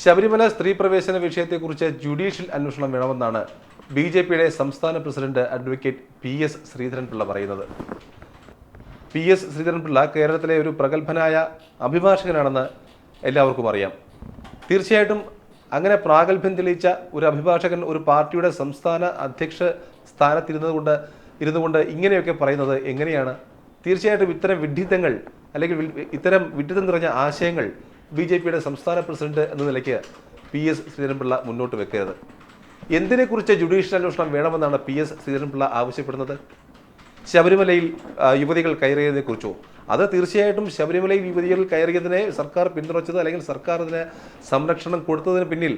ശബരിമല സ്ത്രീ പ്രവേശന വിഷയത്തെക്കുറിച്ച് ജുഡീഷ്യൽ അന്വേഷണം വേണമെന്നാണ് ബി ജെ പിയുടെ സംസ്ഥാന president advocate P S Sreedharan Pillai പറയുന്നത്. പി എസ് ശ്രീധരൻപിള്ള കേരളത്തിലെ ഒരു പ്രഗത്ഭനായ അഭിഭാഷകനാണെന്ന് എല്ലാവർക്കും അറിയാം. തീർച്ചയായിട്ടും അങ്ങനെ പ്രാഗൽഭ്യം തെളിയിച്ച ഒരു അഭിഭാഷകൻ ഒരു പാർട്ടിയുടെ സംസ്ഥാന അധ്യക്ഷ സ്ഥാനത്തിരുന്നത് സ്ഥാനത്തിരുന്നതുകൊണ്ട് ഇരുന്നുകൊണ്ട് ഇങ്ങനെയൊക്കെ പറയുന്നത് എങ്ങനെയാണ്? തീർച്ചയായിട്ടും ഇത്തരം വിഡ്ഢിത്തങ്ങൾ അല്ലെങ്കിൽ ഇത്തരം വിഡ്ഢിത്തം നിറഞ്ഞ ആശയങ്ങൾ ബി ജെ പിയുടെ സംസ്ഥാന പ്രസിഡന്റ് എന്ന നിലയ്ക്ക് പി എസ് ശ്രീധരൻപിള്ള മുന്നോട്ട് വെക്കരുത്. എന്തിനെക്കുറിച്ച് ജുഡീഷ്യൽ അന്വേഷണം വേണമെന്നാണ് പി എസ് ശ്രീധരൻപിള്ള ആവശ്യപ്പെടുന്നത്? ശബരിമലയിൽ യുവതികൾ കയറിയതിനെ കുറിച്ചോ? അത് തീർച്ചയായിട്ടും ശബരിമലയിൽ യുവതികൾ കയറിയതിനെ സർക്കാർ പിന്തുണച്ചത് അല്ലെങ്കിൽ സർക്കാർ അതിന് സംരക്ഷണം കൊടുത്തതിന് പിന്നിൽ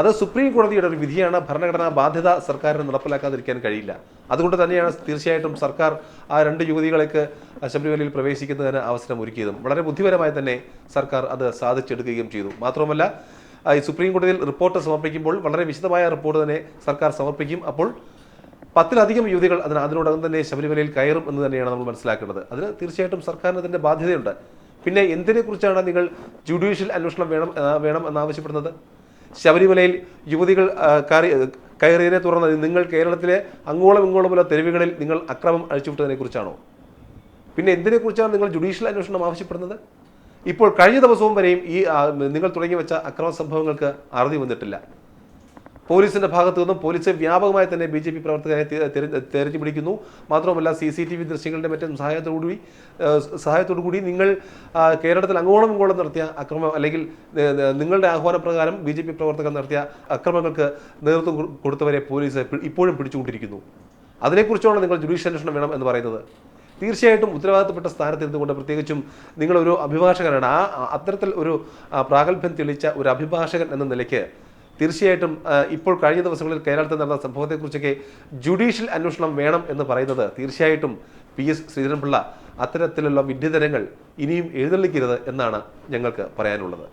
അത് സുപ്രീം കോടതിയുടെ ഒരു വിധിയാണ്. ഭരണഘടനാ ബാധ്യത സർക്കാരിന് നടപ്പിലാക്കാതിരിക്കാൻ കഴിയില്ല. അതുകൊണ്ട് തന്നെയാണ് തീർച്ചയായിട്ടും സർക്കാർ ആ രണ്ട് യുവതികളേക്ക് ശബരിമലയിൽ പ്രവേശിക്കുന്നതിന് അവസരം ഒരുക്കിയതും. വളരെ ബുദ്ധിപരമായി തന്നെ സർക്കാർ അത് സാധിച്ചെടുക്കുകയും ചെയ്തു. മാത്രമല്ല ഈ സുപ്രീം കോടതിയിൽ റിപ്പോർട്ട് സമർപ്പിക്കുമ്പോൾ വളരെ വിശദമായ റിപ്പോർട്ട് തന്നെ സർക്കാർ സമർപ്പിക്കും. അപ്പോൾ പത്തിലധികം യുവതികൾ അതിന് അതിനോടകം തന്നെ ശബരിമലയിൽ കയറും എന്ന് തന്നെയാണ് നമ്മൾ മനസ്സിലാക്കേണ്ടത്. അതിന് തീർച്ചയായിട്ടും സർക്കാരിന് അതിന്റെ ബാധ്യതയുണ്ട്. പിന്നെ എന്തിനെ കുറിച്ചാണ് നിങ്ങൾ ജുഡീഷ്യൽ അന്വേഷണം വേണം വേണം എന്നാവശ്യപ്പെടുന്നത്? ശബരിമലയിൽ യുവതികൾ കയറി കയറിയതിനെ തുടർന്ന് നിങ്ങൾ കേരളത്തിലെ അങ്ങോളം ഇങ്ങോളമുള്ള തെരുവുകളിൽ നിങ്ങൾ അക്രമം അഴിച്ചുവിട്ടതിനെ കുറിച്ചാണോ പിന്നെ എന്തിനെക്കുറിച്ചാണ് നിങ്ങൾ ജുഡീഷ്യൽ അന്വേഷണം ആവശ്യപ്പെടുന്നത്? ഇപ്പോൾ കഴിഞ്ഞ ദിവസവും വരെയും ഈ നിങ്ങൾ തുടങ്ങി വെച്ച അക്രമ സംഭവങ്ങൾക്ക് അറുതി വന്നിട്ടില്ല. പോലീസിന്റെ ഭാഗത്തു നിന്നും പോലീസ് വ്യാപകമായി തന്നെ ബി ജെ പി പ്രവർത്തകരെ തെരഞ്ഞു പിടിക്കുന്നു മാത്രമല്ല സി സി ടി വി ദൃശ്യങ്ങളുടെ മറ്റും സഹായത്തോടുകൂടി സഹായത്തോടുകൂടി സഹായത്തോടു കൂടി നിങ്ങൾ കേരളത്തിൽ അങ്ങോളം ഇങ്ങോളം നടത്തിയ അക്രമം അല്ലെങ്കിൽ നിങ്ങളുടെ ആഹ്വാനപ്രകാരം ബി ജെ പി പ്രവർത്തകർ നടത്തിയ അക്രമങ്ങൾക്ക് നേതൃത്വം കൊടുത്തവരെ പോലീസ് ഇപ്പോഴും പിടിച്ചുകൊണ്ടിരിക്കുന്നു. അതിനെക്കുറിച്ചാണ് നിങ്ങൾ ജുഡീഷ്യൽ അന്വേഷണം വേണം എന്ന് പറയുന്നത്. തീർച്ചയായിട്ടും ഉത്തരവാദിത്തപ്പെട്ട സ്ഥാനത്തിരുന്നുകൊണ്ട് പ്രത്യേകിച്ചും നിങ്ങളൊരു അഭിഭാഷകനാണ്. ആ- അത്തരത്തിൽ ഒരു പ്രാഗൽഭ്യം തെളിയിച്ച ഒരു അഭിഭാഷകൻ എന്ന നിലയ്ക്ക് തീർച്ചയായിട്ടും ഇപ്പോൾ കഴിഞ്ഞ ദിവസങ്ങളിൽ കേരളത്തിൽ നടന്ന സംഭവത്തെക്കുറിച്ചൊക്കെ ജുഡീഷ്യൽ അന്വേഷണം വേണം എന്ന് പറയുന്നത് തീർച്ചയായിട്ടും പി എസ് ശ്രീധരൻപിള്ള അത്തരത്തിലുള്ള വിഡ്ഢിതരങ്ങൾ ഇനിയും എഴുന്നള്ളിക്കരുത് എന്നാണ് ഞങ്ങൾക്ക് പറയാനുള്ളത്.